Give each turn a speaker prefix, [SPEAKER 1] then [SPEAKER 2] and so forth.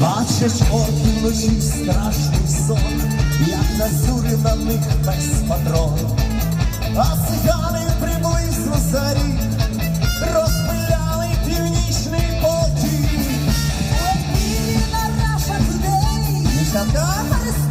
[SPEAKER 1] Бачиш от вночі страшний сон, як на назюри на них без патрон, а цигани приблизно за розпиляли північний потік.
[SPEAKER 2] помі на наших людей.